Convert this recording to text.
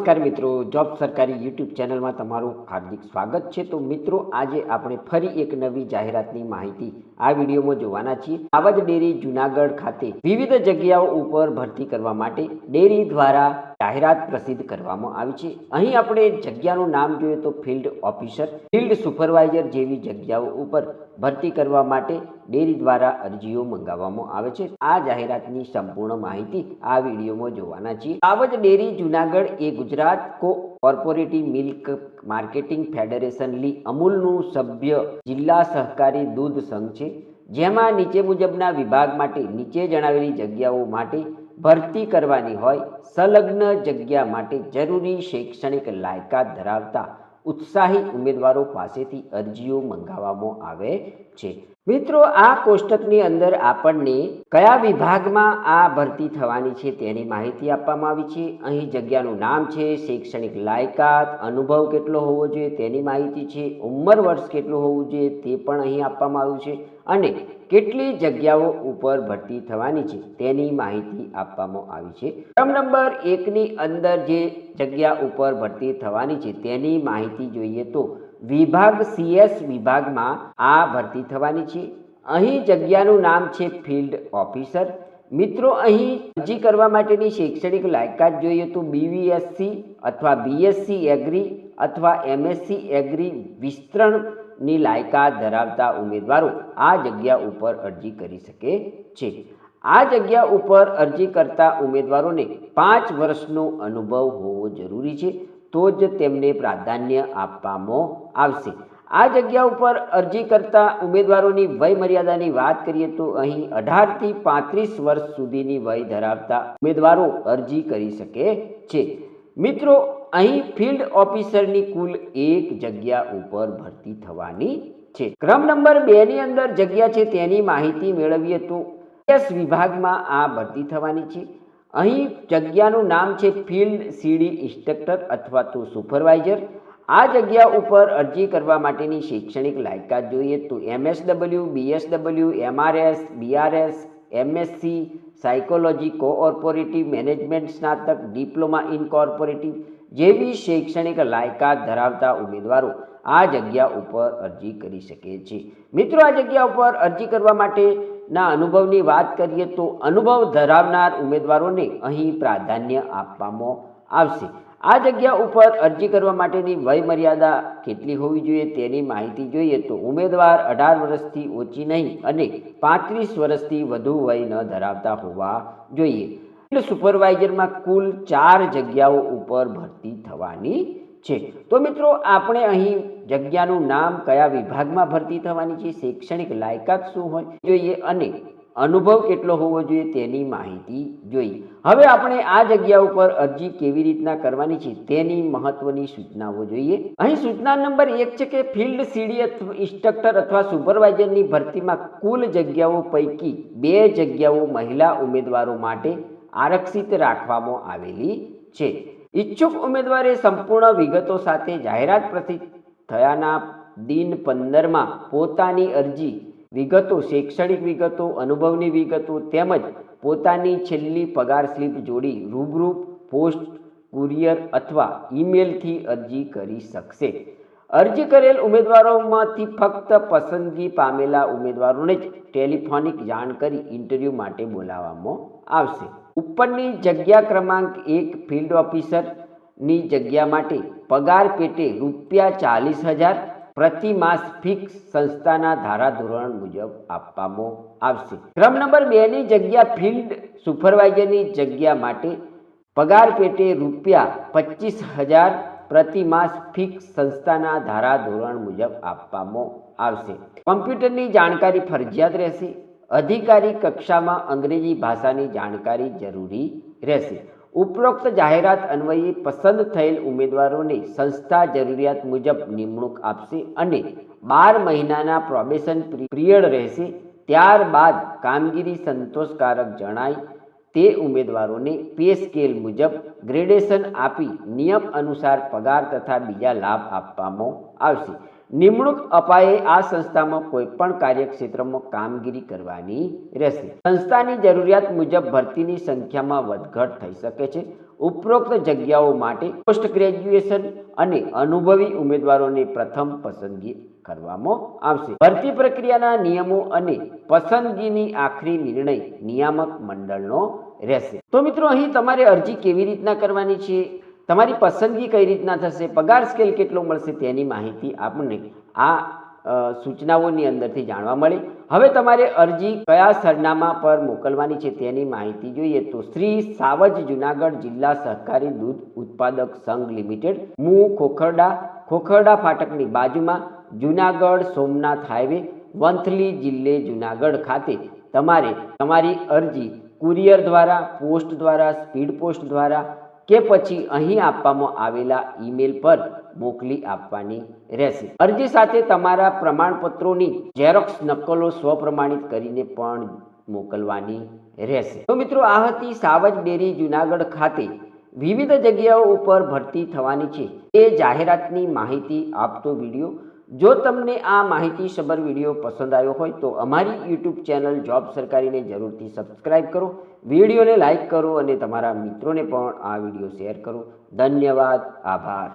નમસ્કાર મિત્રો, જોબ સરકારી યુટ્યુબ ચેનલમાં તમારું હાર્દિક સ્વાગત છે. તો મિત્રો, આજે આપણે ફરી એક નવી જાહેરાતની માહિતી આ વિડીયોમાં જોવાના છીએ. આવા જ ડેરી જુનાગઢ ખાતે વિવિધ જગ્યાઓ ઉપર ભરતી કરવા માટે ડેરી દ્વારા જાહેરાત પ્રસિદ્ધ કરવામાં આવી છે. અહીં આપણે જગ્યાનું નામ જોઈએ તો ફિલ્ડ ઓફિસર, ફિલ્ડ સુપરવાઇઝર જેવી જગ્યાઓ ઉપર ભરતી કરવા માટે ડેરી દ્વારા અરજીઓ મંગાવવામાં આવે છે. આ જાહેરાતની સંપૂર્ણ માહિતી આ વિડીયોમાં જોવાના છીએ. આવજ ડેરી, જુનાગઢ એ Gujarat co corporative milk marketing federation લી અમૂલનું સભ્ય જિલ્લા સહકારી દૂધ સંઘ છે. જેમાં નીચે મુજબના વિભાગ માટે નીચે જણાવેલી જગ્યાઓ માટે ભરતી કરવાની હોય, સંલગ્ન જગ્યા માટે જરૂરી શૈક્ષણિક લાયકાત ધરાવતા ઉત્સાહી ઉમેદવારો પાસેથી અરજીઓ મંગાવવામાં આવે છે. મિત્રો, આ કોષ્ટકની અંદર આપણને કયા વિભાગમાં આ ભરતી થવાની છે તેની માહિતી આપવામાં આવી છે. અહીં જગ્યાનું નામ છે, શૈક્ષણિક લાયકાત, અનુભવ કેટલો હોવો જોઈએ તેની માહિતી છે, ઉંમર વર્ષ કેટલું હોવું જોઈએ તે પણ અહીં આપવામાં આવ્યું છે. અને કેટલી જગ્યાઓ ઉપર ભરતી થવાની છે તેની માહિતી આપવામાં આવી છે. ક્રમ નંબર એકની અંદર જે જગ્યા ઉપર ભરતી થવાની છે તેની માહિતી જોઈએ તો વિભાગ સીએસ વિભાગમાં આ ભરતી થવાની છે. અહીં જગ્યાનું નામ છે ફિલ્ડ ઓફિસર. મિત્રો, અહીં અરજી કરવા માટેની શૈક્ષણિક લાયકાત જોઈએ તો બીવીએસસી અથવા બીએસસી એગ્રી અથવા એમએસસી એગ્રી વિસ્તરણની લાયકાત ધરાવતા ઉમેદવારો આ જગ્યા ઉપર અરજી કરી શકે છે. આ જગ્યા ઉપર અરજી કરતા ઉમેદવારોને પાંચ વર્ષનો અનુભવ હોવો જરૂરી છે, તો જ તેમને પ્રાધાન્ય આપવામાં આવશે. આ જગ્યા ઉપર અરજી કરતા ઉમેદવારોની વય મર્યાદાની વાત કરીએ તો અહીં અઢારથી પાંત્રીસ વર્ષ સુધીની વય ધરાવતા ઉમેદવારો અરજી કરી શકે છે. મિત્રો, અહીં ફિલ્ડ ઓફિસરની કુલ એક જગ્યા ઉપર ભરતી થવાની છે. ક્રમ નંબર બે ની અંદર જગ્યા છે તેની માહિતી મેળવીએ તો એસ વિભાગમાં આ ભરતી થવાની છે. અહીં જગ્યાનું નામ છે ફિલ્ડ સીડી ઇન્સ્ટ્રક્ટર અથવા તો સુપરવાઇઝર આ જગ્યા ઉપર અરજી કરવા માટેની શૈક્ષણિક લાયકાત જોઈએ તો MSW, BSW, MRS, BRS, MSc psychology cooperative management સ્નાતક, ડિપ્લોમા ઇન કોર્પોરેટિવ જેવી શૈક્ષણિક લાયકાત ધરાવતા ઉમેદવારો આ જગ્યા ઉપર અરજી કરી શકે છે. મિત્રો, આ જગ્યા ઉપર અરજી કરવા માટેના અનુભવની વાત કરીએ તો અનુભવ ધરાવનાર ઉમેદવારોને અહીં પ્રાધાન્ય આપવામાં આવશે. આ જગ્યા ઉપર અરજી કરવા માટેની વય મર્યાદા કેટલી હોવી જોઈએ તેની માહિતી જોઈએ તો ઉમેદવાર અઢાર વર્ષથી ઓછી નહીં અને પાંત્રીસ વર્ષથી વધુ વય ન ધરાવતા હોવા જોઈએ. સુપરવાઇઝરમાં કુલ ચાર જગ્યાઓ ઉપર ભરતી થવાની છે. તો મિત્રો, આપણે અહીં જગ્યાનું નામ કયા વિભાગમાં ભરતી થવાની છે, શૈક્ષણિક લાયકાત શું હોય જોઈએ અને અનુભવ કેટલો હોવો જોઈએ તેની માહિતી જોઈએ. હવે આપણે આ જગ્યા ઉપર અરજી કેવી રીતના કરવાની છે તેની મહત્વની સૂચનાઓ જોઈએ. અહીં સૂચના નંબર એક છે કે ફિલ્ડ સીડી ઇન્સ્ટ્રક્ટર અથવા સુપરવાઇઝરની ભરતીમાં કુલ જગ્યાઓ પૈકી બે જગ્યાઓ મહિલા ઉમેદવારો માટે આરક્ષિત રાખવામાં આવેલી છે. ઈચ્છુક ઉમેદવારે સંપૂર્ણ વિગતો સાથે જાહેરાત પ્રસિદ્ધ થયાના દિન પંદરમાં પોતાની અરજી વિગતો, શૈક્ષણિક વિગતો, અનુભવની વિગતો તેમજ પોતાની છેલ્લી પગાર સ્લીપ જોડી રૂબરૂ પોસ્ટ, કુરિયર અથવા ઈમેલથી અરજી કરી શકશે. અરજી કરેલ ઉમેદવારોમાંથી ફક્ત પસંદગી પામેલા ઉમેદવારોને જ ટેલિફોનિક જાણ કરી ઇન્ટરવ્યૂ માટે બોલાવવામાં આવશે. ઉપરની જગ્યા ક્રમાંક એક ફિલ્ડ ઓફિસરની જગ્યા માટે પગાર પેટે રૂપિયા ચાલીસ હજાર પ્રતિ માસ ફિક્સ સંસ્થાના ધારાધોરણ મુજબ આપવામાં આવશે. ક્રમ નંબર બે ની જગ્યા ફિલ્ડ સુપરવાઇઝરની જગ્યા માટે પગાર પેટે રૂપિયા પચીસ હજાર પ્રતિ માસ ફિક્સ સંસ્થાના ધારાધોરણ મુજબ આપવામાં આવશે. કોમ્પ્યુટરની જાણકારી ફરજિયાત રહેશે. અધિકારી કક્ષામાં અંગ્રેજી ભાષાની જાણકારી જરૂરી રહેશે. ઉપરોક્ત જાહેરાત અન્વયે પસંદ થયેલ ઉમેદવારોને સંસ્થા જરૂરિયાત મુજબ નિમણૂક આપશે અને બાર મહિનાના પ્રોબેશન પિરિયડ રહેશે. ત્યારબાદ કામગીરી સંતોષકારક જણાય, તે ઉમેદવારોને પે સ્કેલ મુજબ ગ્રેડેશન આપી નિયમ અનુસાર પગાર તથા બીજા લાભ આપવામાં આવશે. નિમણૂક અપાયે આ સંસ્થામાં કોઈ પણ કાર્યક્ષેત્રમાં કામગીરી કરવાની રહેશે. સંસ્થાની જરૂરિયાત મુજબ ભરતીની સંખ્યામાં વધઘટ થઈ શકે છે. ઉપરોક્ત જગ્યાઓ માટે પોસ્ટ ગ્રેજ્યુએશન અને અનુભવી ઉમેદવારોને પ્રથમ પસંદગી કરવામાં આવશે. ભરતી પ્રક્રિયાના નિયમો અને પસંદગીની આખરી નિર્ણય નિયામક મંડળનો રહેશે. તો મિત્રો, અહીં તમારે અરજી કેવી રીતના કરવાની છે? તમારી પસંદગી કઈ રીતના થશે? પગાર સ્કેલ કેટલો મળશે તેની માહિતી આપણને આ સૂચનાઓની અંદરથી જાણવા મળે. હવે તમારે અરજી કયા સરનામા પર મોકલવાની છે તેની માહિતી જોઈએ તો શ્રી સાવજ જુનાગઢ જિલ્લા સહકારી દૂધ ઉત્પાદક સંઘ લિમિટેડ, મુ ખોખરડા ખોખરડા ફાટકની બાજુમાં, જુનાગઢ સોમનાથ હાઈવે, વંથલી જિલ્લે જુનાગઢ ખાતે. તમારે તમારી અરજી કુરિયર દ્વારા, પોસ્ટ દ્વારા સ્પીડ પોસ્ટ દ્વારા કે પછી અહીં આપવામાં આવેલા ઈમેલ પર મોકલી આપવાની રહેશે. અરજી સાથે તમારા પ્રમાણપત્રોની ઝેરોક્સ નકલો સ્વપ્રમાણિત કરીને પણ મોકલવાની રહેશે. તો મિત્રો, આ હતી સાવજ ડેરી જુનાગઢ ખાતે વિવિધ જગ્યાઓ ઉપર ભરતી થવાની છે. એ જાહેરાતની માહિતી આપતો વીડિયો જો તમને આ માહિતીસભર વીડિયો પસંદ આવ્યો હોય તો અમારી યુટ્યુબ ચેનલ જોબ સરકારીને જરૂરથી સબસ્ક્રાઇબ કરો, વિડીયોને લાઇક કરો અને તમારા મિત્રોને પણ આ વીડિયો શેર કરો. ધન્યવાદ, આભાર.